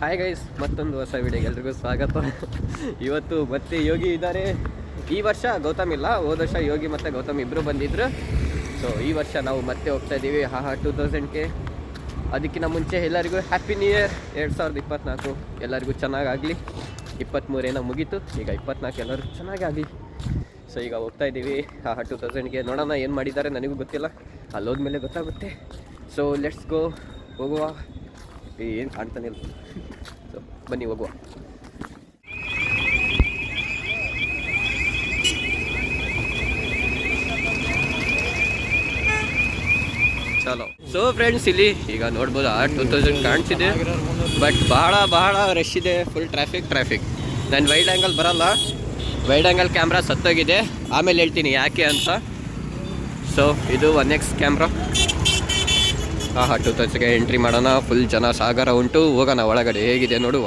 Hi guys ಮತ್ತೊಂದು ಹೊಸ ವಿಡಿಯೋಗೆ ಎಲ್ರಿಗೂ ಸ್ವಾಗತ. ಇವತ್ತು ಮತ್ತೆ ಯೋಗಿ ಇದ್ದಾರೆ. ಈ ವರ್ಷ ಗೌತಮ್ ಇಲ್ಲ, ಹೋದ ವರ್ಷ ಯೋಗಿ ಮತ್ತು ಗೌತಮ್ ಇಬ್ಬರು ಬಂದಿದ್ರು. ಸೊ ಈ ವರ್ಷ ನಾವು ಮತ್ತೆ ಹೋಗ್ತಾ ಇದ್ದೀವಿ ಹಾ ಟೂ ತೌಸಂಡ್ಗೆ ಅದಕ್ಕಿಂತ ಮುಂಚೆ ಎಲ್ಲರಿಗೂ ಹ್ಯಾಪಿ ನ್ಯೂ ಇಯರ್ ಎರಡು ಸಾವಿರದ ಇಪ್ಪತ್ತ್ನಾಲ್ಕು ಎಲ್ಲರಿಗೂ ಚೆನ್ನಾಗಾಗಲಿ. ಇಪ್ಪತ್ತ್ಮೂರೇನೋ ಮುಗೀತು. ಈಗ ಇಪ್ಪತ್ನಾಲ್ಕು ಎಲ್ಲರೂ ಚೆನ್ನಾಗಾಗಲಿ. ಸೊ ಈಗ ಹೋಗ್ತಾ ಇದ್ದೀವಿ ಹಾ ಹಾ ಟೂ ತೌಸಂಡ್ಗೆ ನೋಡೋಣ ಏನು ಮಾಡಿದ್ದಾರೆ, ನನಗೂ ಗೊತ್ತಿಲ್ಲ. ಅಲ್ಲಿ ಹೋದ್ಮೇಲೆ ಗೊತ್ತಾಗುತ್ತೆ. ಸೊ ಲೆಟ್ಸ್ ಗೋ ಹೋಗುವ. ಏನು ಕಾಣ್ತಾನೆ ಇಲ್ಲ. ಸೊ ಬನ್ನಿ, ಹೋಗುವ. ಚಲೋ. ಸೊ ಫ್ರೆಂಡ್ಸ್ ಇಲ್ಲಿ ಈಗ ನೋಡ್ಬೋದು ಆ ಟೂ ತೌಸಂಡ್ ಕಾಣಿಸಿದೆ ಬಟ್ ಬಹಳ ಬಹಳ ರಶ್ ಇದೆ. ಫುಲ್ ಟ್ರಾಫಿಕ್ ಟ್ರಾಫಿಕ್ ನಾನು ವೈಡ್ ಆ್ಯಂಗಲ್ ಬರಲ್ಲ. ವೈಡ್ ಆ್ಯಂಗಲ್ ಕ್ಯಾಮ್ರಾ ಸತ್ತೋಗಿದೆ. ಆಮೇಲೆ ಹೇಳ್ತೀನಿ ಯಾಕೆ ಅಂತ. ಸೊ ಇದು ಒನ್ ಎಕ್ಸ್ ಕ್ಯಾಮ್ರಾ ಹಾಂ ಹಾಂ ಟೂ ತೌಸಂಡ್ಗೆ ಎಂಟ್ರಿ ಮಾಡೋಣ. ಫುಲ್ ಜನ ಸಾಗರ ಉಂಟು. ಹೋಗೋಣ, ಒಳಗಡೆ ಹೇಗಿದೆ ನೋಡುವ.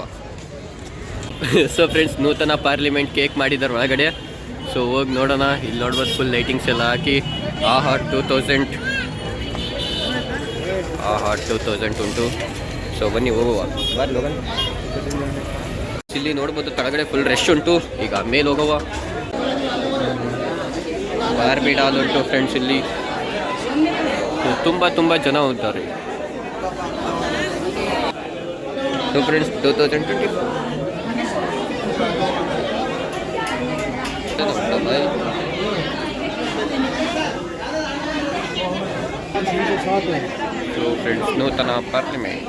ಸೊ ಫ್ರೆಂಡ್ಸ್ ನೂತನ ಪಾರ್ಲಿಮೆಂಟ್ ಕೇಕ್ ಮಾಡಿದ್ದಾರೆ ಒಳಗಡೆ. ಸೊ ಹೋಗಿ ನೋಡೋಣ. ಇಲ್ಲಿ ನೋಡ್ಬೋದು ಫುಲ್ ಲೈಟಿಂಗ್ಸ್ ಎಲ್ಲ ಹಾಕಿ. ಆಹಾ ಟೂ ತೌಸಂಡ್ ಆಹಾ ಟೂ ತೌಸಂಡ್ ಉಂಟು. ಸೊ ಬನ್ನಿ, ಹೋಗುವ. ಇಲ್ಲಿ ನೋಡ್ಬೋದು ಕೆಳಗಡೆ ಫುಲ್ ರಶ್ ಉಂಟು. ಈಗ ಮೇಲೆ ಹೋಗುವ. ಬಾರ್ಬಿಡಾಲ್ ಉಂಟು ಫ್ರೆಂಡ್ಸ್ ಇಲ್ಲಿ. ತುಂಬ ತುಂಬ ಜನ ಹೋಗ್ತಾರೆ so friends two thousand twenty so friends ನೂತನ parliament.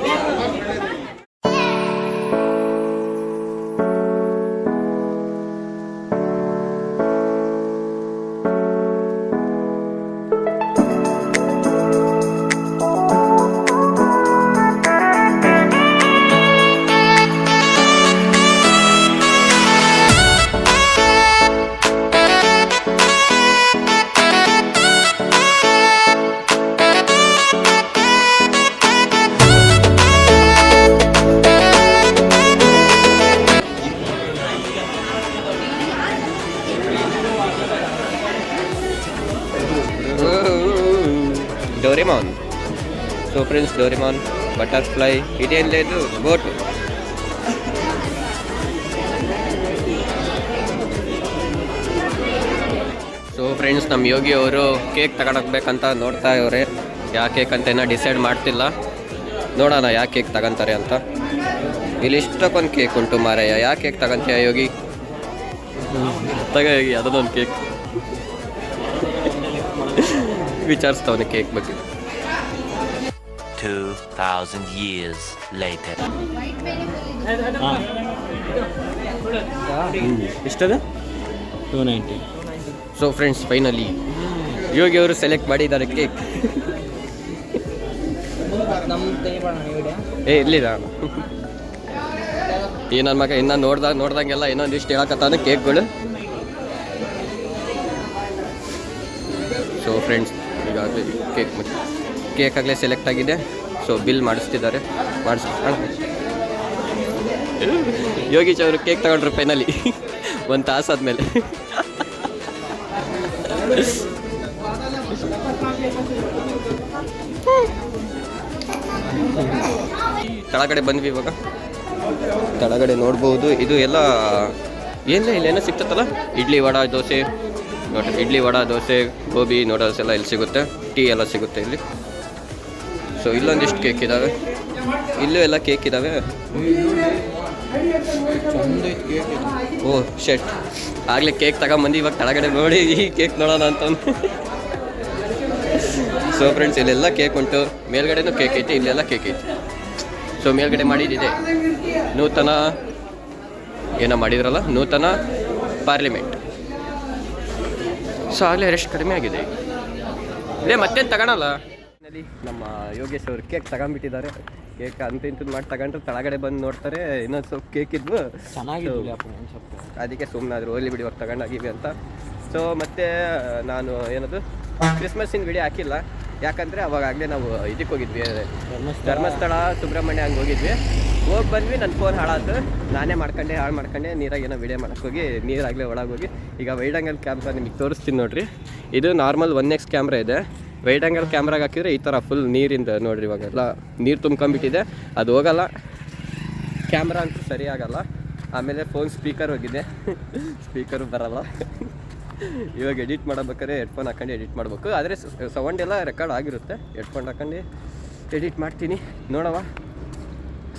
So Doraemon butterfly butterfly లేదు బోట్ ಸೊ ಫ್ರೆಂಡ್ಸ್ ನಮ್ಮ ಯೋಗಿ ಅವರು ಕೇಕ್ ತಗೊಂಡೋಗ್ಬೇಕಂತ ನೋಡ್ತಾ ಇವ್ರೆ. ಯಾವ ಕೇಕ್ ಅಂತ ಏನೋ ಡಿಸೈಡ್ ಮಾಡ್ತಿಲ್ಲ. ನೋಡೋಣ ಯಾವ ಕೇಕ್ ತಗೊಂತಾರೆ ಅಂತ. ಇಲ್ಲಿ ಇಷ್ಟಕ್ಕೊಂದು ಕೇಕ್ ಉಂಟು ಮಾರಯ್ಯ. ಯಾವ ಕೇಕ್ ತಗೊಂತೀಯ ಯೋಗಿ? ತಗ ಯೋಗಿ ಅದನ್ನೊಂದು ಕೇಕ್. ವಿಚಾರಿಸ್ತವನೆ ಕೇಕ್ ಬಗ್ಗೆ. 2,000 years later. ಇಷ್ಟದ two ninety so friends finally Yogi ಅವರು ಸೆಲೆಕ್ಟ್ ಮಾಡಿದ್ದಾರೆ ಕೇಕ್ ಏ ಇಲ್ಲಿದ ಈ ನನ್ನ ಮಗ ಇನ್ನ ನೋಡ್ದಾಗ ನೋಡ್ದಂಗೆಲ್ಲ ಇನ್ನೊಂದಿಷ್ಟು ಹೇಳಕತ್ತಾನ ಕೇಕ್ಗಳು ಸೊ ಫ್ರೆಂಡ್ಸ್ ಈಗಾಗಲೇ ಕೇಕ್ ಕೇಕ್ ಆಗಲೇ ಸೆಲೆಕ್ಟ್ ಆಗಿದೆ. ಸೊ ಬಿಲ್ ಮಾಡಿಸ್ತಿದ್ದಾರೆ. ಮಾಡಿಸ್ ಯೋಗೀಶ್ ಅವರು ಕೇಕ್ ತಗೊಂಡ್ರು ಫೈನಲಿ ಒಂದು ತಾಸು ಆದಮೇಲೆ. ಕೆಳಗಡೆ ಬಂದ್ವಿ ಇವಾಗ. ಕೆಳಗಡೆ ನೋಡ್ಬೋದು. ಇದು ಎಲ್ಲ ಏನಿಲ್ಲ ಇಲ್ಲೇನೋ ಸಿಗ್ತತ್ತಲ್ಲ ಇಡ್ಲಿ ವಡ, ದೋಸೆ. ನೋಡ್ರಿ, ಇಡ್ಲಿ ವಡ, ದೋಸೆ, ಗೋಬಿ ನೂಡಲ್ಸ್ ಎಲ್ಲ ಇಲ್ಲಿ ಸಿಗುತ್ತೆ. ಟೀ ಎಲ್ಲ ಸಿಗುತ್ತೆ ಇಲ್ಲಿ. ಸೊ ಇಲ್ಲೊಂದಿಷ್ಟು ಕೇಕ್ ಇದ್ದಾವೆ ಇಲ್ಲೂ ಎಲ್ಲ ಕೇಕ್ ಇದ್ದಾವೆ ಓ ಶೆಟ್ ಆಗಲೇ ಕೇಕ್ ತಗೊಂಬಂದು ಇವಾಗ ಕೆಳಗಡೆ ನೋಡಿ ಈ ಕೇಕ್ ನೋಡೋಣ ಅಂತ ಸೊ ಫ್ರೆಂಡ್ಸ್ ಇಲ್ಲೆಲ್ಲ ಕೇಕ್ ಉಂಟು. ಮೇಲ್ಗಡೆನೂ ಕೇಕ್ ಐತಿ, ಇಲ್ಲೆಲ್ಲ ಕೇಕ್ ಐತಿ. ಸೊ ಮೇಲ್ಗಡೆ ಮಾಡಿದ್ದಿದೆ ನೂತನ ಏನೋ ಮಾಡಿದ್ರಲ್ಲ? ನೂತನ ಪಾರ್ಲಿಮೆಂಟ್ ಸೊ ಆಗಲೇ ರೆಸ್ಟ್ ಕಡಿಮೆ ಆಗಿದೆ. ಇಲ್ಲೇ ಮತ್ತೇನು ತಗೊಳಲ್ಲ? ನಮ್ಮ ಯೋಗೇಶ್ ಅವರು ಕೇಕ್ ತಗೊಂಡ್ಬಿಟ್ಟಿದ್ದಾರೆ. ಕೇಕ್ ಅಂತ ಇಂತ ಮಾಡಿ ತಗೊಂಡ್ರೆ ತಳಗಡೆ ಬಂದು ನೋಡ್ತಾರೆ ಇನ್ನೊಂದು ಸ್ವಲ್ಪ ಕೇಕ್ ಇದ್ವು. ಸ್ವಲ್ಪ. ಅದಕ್ಕೆ ಸುಮ್ಮನೆ ಆದರೂ ಹೋಗ್ಲಿ ಬಿಡಿ ಇವಾಗ ತಗೊಂಡಾಗಿವಿ ಅಂತ. ಸೊ ಮತ್ತೆ ನಾನು ಏನದು ಕ್ರಿಸ್ಮಸ್ಸಿನ ವಿಡಿಯೋ ಹಾಕಿಲ್ಲ. ಯಾಕಂದರೆ ಅವಾಗಲೇ ನಾವು ಇದಕ್ಕೆ ಹೋಗಿದ್ವಿ. ಧರ್ಮಸ್ಥಳ. ಸುಬ್ರಹ್ಮಣ್ಯ ಹಂಗೆ ಹೋಗಿದ್ವಿ. ಹೋಗಿ ಬಂದ್ವಿ ನನ್ನ ಫೋನ್ ಹಾಳಾತು. ನಾನೇ ಮಾಡ್ಕೊಂಡೆ ಹಾಳು ಮಾಡ್ಕೊಂಡೆ ನೀರಾಗ ಏನೋ ವಿಡಿಯೋ ಮಾಡಕ್ಕೆ ಹೋಗಿ ನೀರಾಗಲೇ ಒಳಗೆ ಹೋಗಿ. ಈಗ ವೈಡಂಗಲ್ ಕ್ಯಾಮ್ರಾ ನಿಮಗೆ ತೋರಿಸ್ತೀನಿ ನೋಡ್ರಿ. ಇದು ನಾರ್ಮಲ್ ಒನ್ ಎಕ್ಸ್ ಕ್ಯಾಮ್ರಾ ಇದೆ. ವೈಡ್ ಆ್ಯಂಗಲ್ ಕ್ಯಾಮ್ರಾಗೆ ಹಾಕಿದ್ರೆ ಈ ಥರ ಫುಲ್ ನೀರಿಂದ ನೋಡ್ರಿ ಇವಾಗೆಲ್ಲ ನೀರು ತುಂಬ್ಕೊಂಬಿಟ್ಟಿದೆ ಅದು ಹೋಗಲ್ಲ. ಕ್ಯಾಮ್ರಾ ಅಂತೂ ಸರಿ ಆಗಲ್ಲ. ಆಮೇಲೆ ಫೋನ್ ಸ್ಪೀಕರ್ ಹೋಗಿದೆ. ಸ್ಪೀಕರು ಬರಲ್ಲ. ಇವಾಗ ಎಡಿಟ್ ಮಾಡಬೇಕಾದ್ರೆ ಹೆಡ್ಫೋನ್ ಹಾಕೊಂಡು ಎಡಿಟ್ ಮಾಡಬೇಕು. ಆದರೆ ಸೌಂಡ್ ಎಲ್ಲ ರೆಕಾರ್ಡ್ ಆಗಿರುತ್ತೆ. ಹೆಡ್ಫೋನ್ ಹಾಕೊಂಡು ಎಡಿಟ್ ಮಾಡ್ತೀನಿ. ನೋಡವ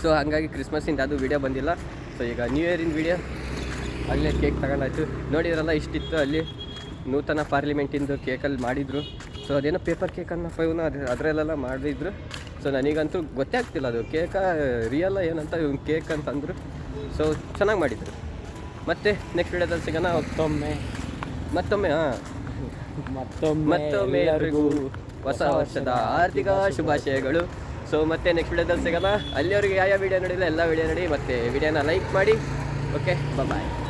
ಸೊ ಹಾಗಾಗಿ ಕ್ರಿಸ್ಮಸ್ಸಿಂದ ಅದು ವೀಡಿಯೋ ಬಂದಿಲ್ಲ. ಸೊ ಈಗ ನ್ಯೂ ಇಯರಿನ ವೀಡಿಯೋ ಅಲ್ಲೇ ಕೇಕ್ ತಗೊಂಡಾಯ್ತು. ನೋಡಿದ್ರಲ್ಲ, ಇಷ್ಟಿತ್ತು ಅಲ್ಲಿ ನೂತನ ಪಾರ್ಲಿಮೆಂಟಿಂದು ಕೇಕಲ್ಲಿ ಮಾಡಿದರು. ಸೊ ಅದೇನೋ ಪೇಪರ್ ಕೇಕ್ ಅನ್ನೋ ಫೈವ್ನ ಅದು ಅದರಲ್ಲೆಲ್ಲ ಮಾಡಿದ್ರು ಸೊ ನನಗಂತೂ ಗೊತ್ತೇ ಆಗ್ತಿಲ್ಲ ಅದು. ಕೇಕ ರಿಯಲ್ಲ ಏನಂತ ಇವ್ನು ಕೇಕ್ ಅಂತಂದರು. ಸೊ ಚೆನ್ನಾಗಿ ಮಾಡಿದರು. ಮತ್ತೆ ನೆಕ್ಸ್ಟ್ ವಿಡಿಯೋದಲ್ಲಿ ಸಿಗೋಣ. ಮತ್ತೊಮ್ಮೆ. ಮತ್ತೊಮ್ಮೆ ಹಾಂ. ಮತ್ತೊಮ್ಮೆ ಮತ್ತೊಮ್ಮೆ ಎಲ್ರಿಗೂ ಹೊಸ ವರ್ಷದ ಆರ್ಥಿಕ ಶುಭಾಶಯಗಳು. ಸೊ ಮತ್ತೆ ನೆಕ್ಸ್ಟ್ ವಿಡಿಯೋದಲ್ಲಿ ಸಿಗೋಣ. ಅಲ್ಲಿವರೆಗೆ ಯಾವ ವಿಡಿಯೋ ನೋಡಿಲ್ಲ ಎಲ್ಲ ವಿಡಿಯೋ ನೋಡಿ. ಮತ್ತೆ ವಿಡಿಯೋನ ಲೈಕ್ ಮಾಡಿ. Okay bye